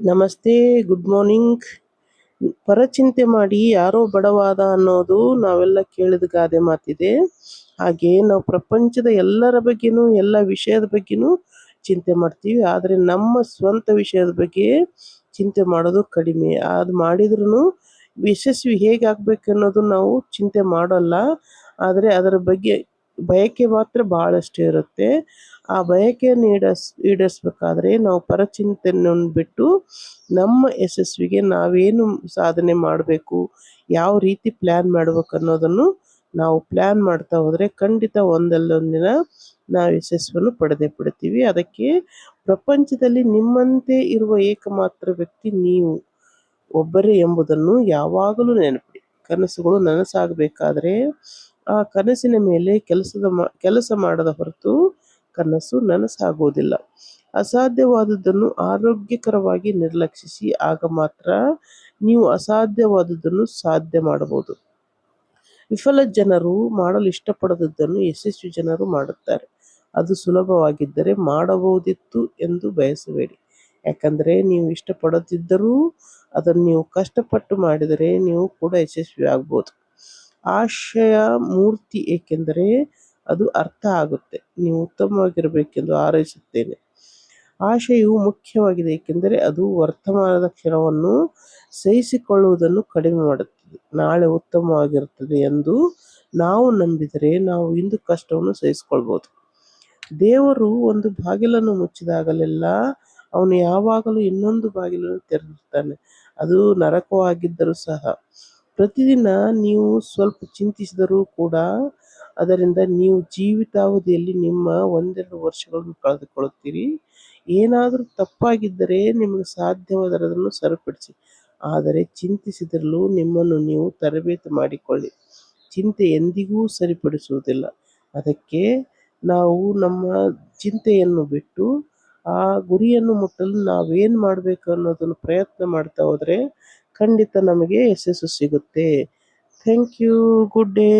ನಮಸ್ತೆ, good morning. ಪರಚಿಂತೆ ಮಾಡಿ ಯಾರೋ ಬಡವಾದ ಅನ್ನೋದು ನಾವೆಲ್ಲ ಕೇಳಿದ ಗಾದೆ ಮಾತಿದೆ. ಹಾಗೆ ನಾವು ಪ್ರಪಂಚದ ಎಲ್ಲರ ಬಗ್ಗೆನೂ, ಎಲ್ಲ ವಿಷಯದ ಬಗ್ಗೆನೂ ಚಿಂತೆ ಮಾಡ್ತೀವಿ. ಆದರೆ ನಮ್ಮ ಸ್ವಂತ ವಿಷಯದ ಬಗ್ಗೆ ಚಿಂತೆ ಮಾಡೋದು ಕಡಿಮೆ. ಅದು ಮಾಡಿದ್ರೂ ಯಶಸ್ವಿ ಹೇಗೆ ಅನ್ನೋದು ನಾವು ಚಿಂತೆ ಮಾಡಲ್ಲ. ಆದರೆ ಅದರ ಬಗ್ಗೆ ಬಯಕೆ ಮಾತ್ರ ಭಾಳಷ್ಟು ಇರುತ್ತೆ. ಆ ಬಯಕೆಯನ್ನು ಈಡಸ್, ಈಡೇರಿಸ್ಬೇಕಾದ್ರೆ ನಾವು ಪರಚಿಂತನೆಯನ್ನು ಬಿಟ್ಟು ನಮ್ಮ ಯಶಸ್ವಿಗೆ ನಾವೇನು ಸಾಧನೆ ಮಾಡಬೇಕು, ಯಾವ ರೀತಿ ಪ್ಲ್ಯಾನ್ ಮಾಡ್ಬೇಕು ಅನ್ನೋದನ್ನು ನಾವು ಪ್ಲ್ಯಾನ್ ಮಾಡ್ತಾ ಹೋದರೆ ಖಂಡಿತ ಒಂದಲ್ಲೊಂದಿನ ನಾವು ಯಶಸ್ಸನ್ನು ಪಡೆದೇ ಪಡ್ತೀವಿ ಅದಕ್ಕೆ ಪ್ರಪಂಚದಲ್ಲಿ ನಿಮ್ಮಂತೆ ಇರುವ ಏಕಮಾತ್ರ ವ್ಯಕ್ತಿ ನೀವು. ಒಬ್ಬರೇ ಎಂಬುದನ್ನು ಯಾವಾಗಲೂ ನೆನಪಿಡಿ. ಕನಸುಗಳು ನನಸಾಗಬೇಕಾದ್ರೆ ಆ ಕನಸಿನ ಮೇಲೆ ಕೆಲಸದ ಕೆಲಸ ಮಾಡದ ಹೊರತು ಕನಸು ನನಸಾಗುವುದಿಲ್ಲ. ಅಸಾಧ್ಯವಾದದ್ದನ್ನು ಆರೋಗ್ಯಕರವಾಗಿ ನಿರ್ಲಕ್ಷಿಸಿ ಆಗ ಮಾತ್ರ ನೀವು ಅಸಾಧ್ಯವಾದದ್ದನ್ನು ಸಾಧ್ಯ ಮಾಡಬಹುದು. ವಿಫಲ ಜನರು ಮಾಡಲು ಇಷ್ಟಪಡದದ್ದನ್ನು ಯಶಸ್ವಿ ಜನರು ಮಾಡುತ್ತಾರೆ. ಅದು ಸುಲಭವಾಗಿದ್ದರೆ ಮಾಡಬಹುದಿತ್ತು ಎಂದು ಬಯಸಬೇಡಿ. ಯಾಕಂದರೆ ನೀವು ಇಷ್ಟಪಡದಿದ್ದರೂ ಅದನ್ನು ನೀವು ಕಷ್ಟಪಟ್ಟು ಮಾಡಿದರೆ ನೀವು ಕೂಡ ಯಶಸ್ವಿ ಆಗ್ಬೋದು ಆಶಯ ಮೂರ್ತಿ ಏಕೆಂದರೆ ಅದು ಅರ್ಥ ಆಗುತ್ತೆ. ನೀವು ಉತ್ತಮವಾಗಿರಬೇಕೆಂದು ಹಾರೈಸುತ್ತೇನೆ. ಆಶಯವು ಮುಖ್ಯವಾಗಿದೆ ಏಕೆಂದರೆ ಅದು ವರ್ತಮಾನದ ಕ್ಷಣವನ್ನು ಸಹಿಸಿಕೊಳ್ಳುವುದನ್ನು ಕಡಿಮೆ ಮಾಡುತ್ತದೆ. ನಾಳೆ ಉತ್ತಮವಾಗಿರುತ್ತದೆ ಎಂದು ನಾವು ನಂಬಿದರೆ ನಾವು ಇಂದು ಕಷ್ಟವನ್ನು ಸಹಿಸಿಕೊಳ್ಬೋದು ದೇವರು ಒಂದು ಬಾಗಿಲನ್ನು ಮುಚ್ಚಿದಾಗಲೆಲ್ಲ ಅವನು ಯಾವಾಗಲೂ ಇನ್ನೊಂದು ಬಾಗಿಲನ್ನು ತೆರೆದಿರ್ತಾನೆ ಅದು ನರಕವಾಗಿದ್ದರೂ ಸಹ ಪ್ರತಿದಿನ ನೀವು ಸ್ವಲ್ಪ ಚಿಂತಿಸಿದರೂ ಕೂಡ ಅದರಿಂದ ನೀವು ಜೀವಿತಾವಧಿಯಲ್ಲಿ ನಿಮ್ಮ ಒಂದೆರಡು ವರ್ಷಗಳನ್ನು ಕಳೆದುಕೊಳ್ಳುತ್ತೀರಿ. ಏನಾದರೂ ತಪ್ಪಾಗಿದ್ದರೆ ನಿಮಗೆ ಸಾಧ್ಯವಾದರದನ್ನು ಸರಿಪಡಿಸಿ. ಆದರೆ ಚಿಂತಿಸಿದರಲು ನಿಮ್ಮನ್ನು ನೀವು ತರಬೇತಿ ಮಾಡಿಕೊಳ್ಳಿ. ಚಿಂತೆ ಎಂದಿಗೂ ಸರಿಪಡಿಸುವುದಿಲ್ಲ. ಅದಕ್ಕೆ ನಾವು ನಮ್ಮ ಚಿಂತೆಯನ್ನು ಬಿಟ್ಟು ಆ ಗುರಿಯನ್ನು ಮುಟ್ಟಲು ನಾವೇನು ಮಾಡಬೇಕು ಅನ್ನೋದನ್ನು ಪ್ರಯತ್ನ ಮಾಡ್ತಾ ಹೋದರೆ ಖಂಡಿತ ನಮಗೆ ಯಶಸ್ಸು ಸಿಗುತ್ತೆ. Thank you good day